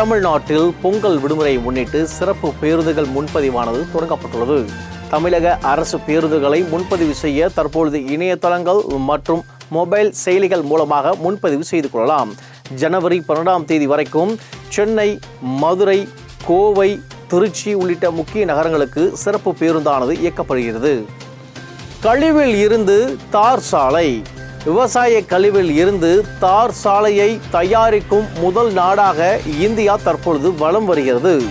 தமிழ்நாட்டில் பொங்கல் விடுமுறையை முன்னிட்டு சிறப்பு பேருந்துகள் முன்பதிவானது தொடங்கப்பட்டுள்ளது. தமிழக அரசு பேருந்துகளை முன்பதிவு செய்ய தற்பொழுது இணையதளங்கள் மற்றும் மொபைல் செயலிகள் மூலமாக முன்பதிவு செய்து கொள்ளலாம். ஜனவரி பன்னெண்டாம் தேதி வரைக்கும் சென்னை மதுரை கோவை திருச்சி உள்ளிட்ட முக்கிய நகரங்களுக்கு சிறப்பு பேருந்தானது இயக்கப்படுகிறது. கழிவில் இருந்து தார் சாலை. விவசாய கழிவில் இருந்து தார் சாலையை தயாரிக்கும் முதல் நாடாக இந்தியா தற்பொழுது வலம் வருகிறது.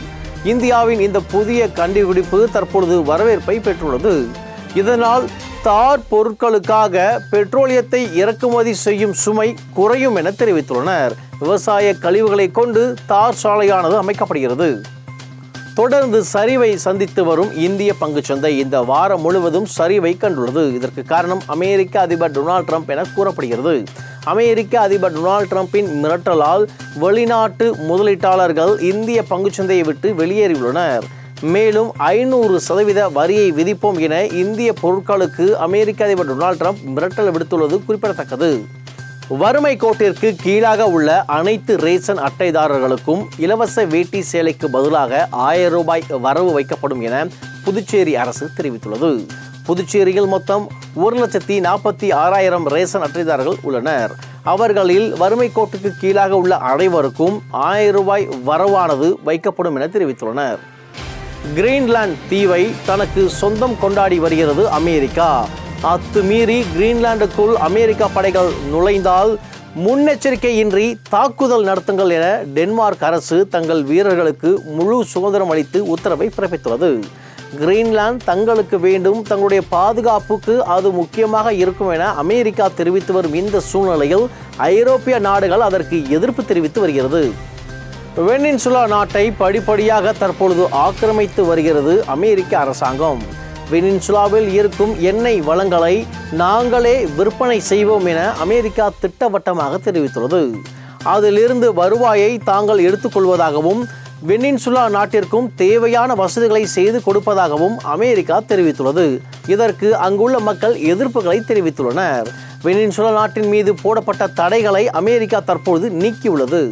இந்தியாவின் இந்த புதிய கண்டுபிடிப்பு தற்பொழுது வரவேற்பை பெற்றுள்ளது. இதனால் தார் பொருட்களுக்காக பெட்ரோலியத்தை இறக்குமதி செய்யும் சுமை குறையும் என தெரிவித்துள்ளனர். விவசாய கழிவுகளை கொண்டு தார் சாலையானது அமைக்கப்படுகிறது. தொடர்ந்து சரிவை சந்தித்து வரும் இந்திய பங்குச்சந்தை இந்த வாரம் முழுவதும் சரிவை கண்டுள்ளது. இதற்கு காரணம் அமெரிக்க அதிபர் டொனால்ட் ட்ரம்ப் என கூறப்படுகிறது. அமெரிக்க அதிபர் டொனால்ட் ட்ரம்ப்பின் மிரட்டலால் வெளிநாட்டு முதலீட்டாளர்கள் இந்திய பங்குச்சந்தையை விட்டு வெளியேறியுள்ளனர். மேலும் ஐநூறு சதவீத வரியை விதிப்போம் என இந்திய பொருட்களுக்கு அமெரிக்க அதிபர் டொனால்ட் ட்ரம்ப் மிரட்டல் விடுத்துள்ளது குறிப்பிடத்தக்கது. வறுமை கோட்டிற்கு கீழாக உள்ள அனைத்து ரேஷன் அட்டைதாரர்களுக்கும் இலவச வேட்டி சேலைக்கு பதிலாக ஆயிரம் ரூபாய் வரவு வைக்கப்படும் என புதுச்சேரி அரசு தெரிவித்துள்ளது. புதுச்சேரியில் மொத்தம் ஒரு லட்சத்தி நாற்பத்தி ஆறாயிரம் ரேஷன் அட்டைதாரர்கள் உள்ளனர். அவர்களில் வறுமை கோட்டுக்கு கீழாக உள்ள அனைவருக்கும் ஆயிரம் ரூபாய் வரவானது வைக்கப்படும் என தெரிவித்துள்ளனர். கிரீன்லாந்து தீவை தனக்கு சொந்தம் கொண்டாடி வருகிறது அமெரிக்கா. அத்துமீறி கிரீன்லாண்டுக்குள் அமெரிக்கா படைகள் நுழைந்தால் முன்னெச்சரிக்கையின்றி தாக்குதல் நடத்துங்கள் என டென்மார்க் அரசு தங்கள் வீரர்களுக்கு முழு சுதந்திரம் அளித்து உத்தரவை பிறப்பித்துள்ளது. கிரீன்லாந்து தங்களுக்கு வேண்டும் தங்களுடைய பாதுகாப்புக்கு அது முக்கியமாக இருக்கும் என அமெரிக்கா தெரிவித்து வரும் இந்த சூழ்நிலையில் ஐரோப்பிய நாடுகள் அதற்கு எதிர்ப்பு தெரிவித்து வருகிறது. வெனின்சுலா நாட்டை படிப்படியாக தற்பொழுது ஆக்கிரமித்து வருகிறது அமெரிக்க அரசாங்கம். வெனின்சுலாவில் இருக்கும் எண்ணெய் வளங்களை நாங்களே விற்பனை செய்வோம் என அமெரிக்கா திட்டவட்டமாக தெரிவித்துள்ளது. அதிலிருந்து வருவாயை தாங்கள் எடுத்துக்கொள்வதாகவும் வெனின்சுலா நாட்டிற்கும் தேவையான வசதிகளை செய்து கொடுப்பதாகவும் அமெரிக்கா தெரிவித்துள்ளது. இதற்கு அங்குள்ள மக்கள் எதிர்ப்புகளை தெரிவித்துள்ளனர். வெனின்சுலா நாட்டின் மீது போடப்பட்ட தடைகளை அமெரிக்கா தற்பொழுது நீக்கியுள்ளது.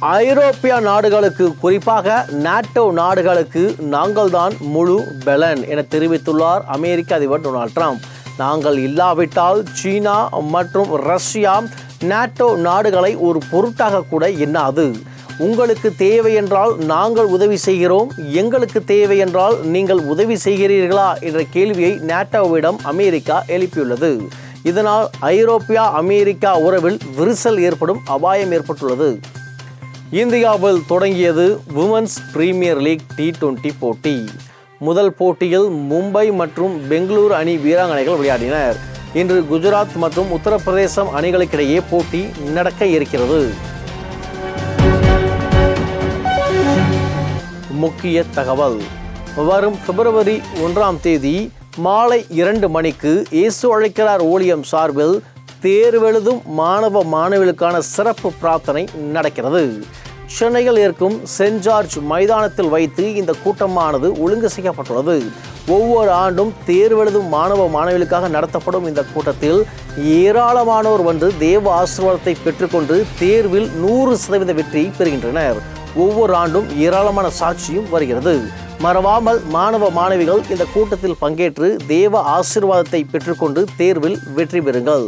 ஐரோப்பிய நாடுகளுக்கு குறிப்பாக நாட்டோ நாடுகளுக்கு நாங்கள்தான் முழு பெலன் என தெரிவித்துள்ளார் அமெரிக்க அதிபர் டொனால்ட் ட்ரம்ப். நாங்கள் இல்லாவிட்டால் சீனா மற்றும் ரஷ்யா நாட்டோ நாடுகளை ஒரு பொருட்டாக கூட எண்ணாது. உங்களுக்கு தேவை என்றால் நாங்கள் உதவி செய்கிறோம். எங்களுக்கு தேவை என்றால் நீங்கள் உதவி செய்கிறீர்களா என்ற கேள்வியை நாட்டோவிடம் அமெரிக்கா எழுப்பியுள்ளது. இதனால் ஐரோப்பியா அமெரிக்கா உறவில் விரிசல் ஏற்படும் அபாயம் ஏற்பட்டுள்ளது. இந்தியாவில் தொடங்கியது women's premier league T twenty போட்டி. முதல் போட்டியில் மும்பை மற்றும் பெங்களூரு அணி வீராங்கனைகள் விளையாடினர். இன்று குஜராத் மற்றும் உத்தரப்பிரதேசம் அணிகளுக்கிடையே போட்டி நடக்க இருக்கிறது. முக்கிய தகவல். வரும் பிப்ரவரி ஒன்றாம் தேதி மாலை இரண்டு மணிக்கு இயேசு அழைக்கிறார் ஊழியம் சார்பில் தேர்வெழுதும் மாணவ மாணவிகளுக்கான சிறப்பு பிரார்த்தனை நடக்கிறது. சென்னையில் இருக்கும் சென்ட் ஜார்ஜ் மைதானத்தில் வைத்து இந்த கூட்டமானது ஒழுங்கு செய்யப்பட்டுள்ளது. ஒவ்வொரு ஆண்டும் தேர்வெழுதும் மாணவ மாணவிகளுக்காக நடத்தப்படும் இந்த கூட்டத்தில் ஏராளமானோர் வந்து தேவ ஆசீர்வாதத்தை பெற்றுக்கொண்டு தேர்வில் நூறு சதவீத வெற்றி பெறுகின்றனர். ஒவ்வொரு ஆண்டும் ஏராளமான சாட்சியும் வருகிறது. மறவாமல் மாணவ மாணவிகள் இந்த கூட்டத்தில் பங்கேற்று தேவ ஆசீர்வாதத்தை பெற்றுக்கொண்டு தேர்வில் வெற்றி பெறுங்கள்.